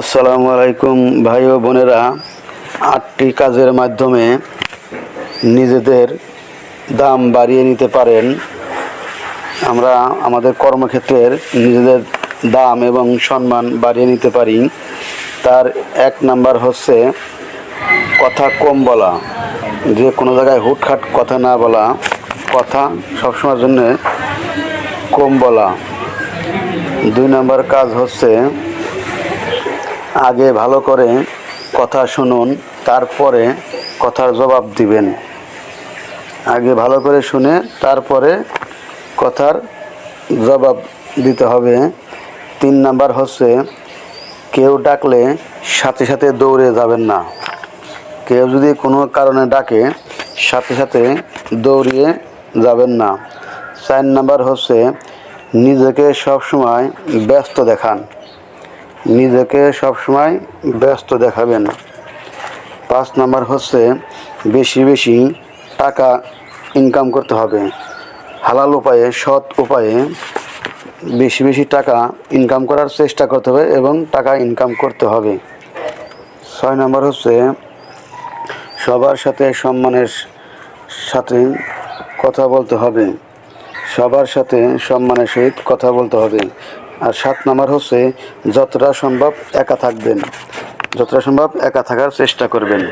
আসসালামু আলাইকুম ভাই ও বোনেরা। আটটি কাজের মাধ্যমে নিজেদের দাম বাড়িয়ে নিতে পারেন। আমরা আমাদের কর্মক্ষেত্রের নিজেদের দাম এবং সম্মান বাড়িয়ে নিতে পারি। তার এক নাম্বার হচ্ছে কথা কম বলা। যে কোনো জায়গায় হুটখাট কথা না বলা, কথা সবসময়ের জন্য কম বলা। দুই নাম্বার কাজ হচ্ছে আগে ভালো করে কথা শুনুন, তারপরে কথার জবাব দিবেন। আগে ভালো করে শুনে তারপরে কথার জবাব দিতে হবে। তিন নাম্বার হচ্ছে, কেউ ডাকলে সাথে সাথে দৌড়ে যাবেন না। কেউ যদি কোনো কারণে ডাকে, সাথে সাথে দৌড়িয়ে যাবেন না। চার নাম্বার হচ্ছে, নিজেকে সবসময় ব্যস্ত দেখান। নিজেকে সবসময় ব্যস্ত দেখাবেন। পাঁচ নাম্বার হচ্ছে বেশি বেশি টাকা ইনকাম করতে হবে। হালাল উপায়ে, সৎ উপায়ে বেশি বেশি টাকা ইনকাম করার চেষ্টা করতে হবে এবং টাকা ইনকাম করতে হবে। ছয় নাম্বার হচ্ছে সবার সাথে সম্মানের সাথে কথা বলতে হবে। সবার সাথে সম্মানের সহিত কথা বলতে হবে। আর সাত নাম্বার হচ্ছে যতটা সম্ভব একা থাকবেন। যতটা সম্ভব একা থাকার চেষ্টা করবেন।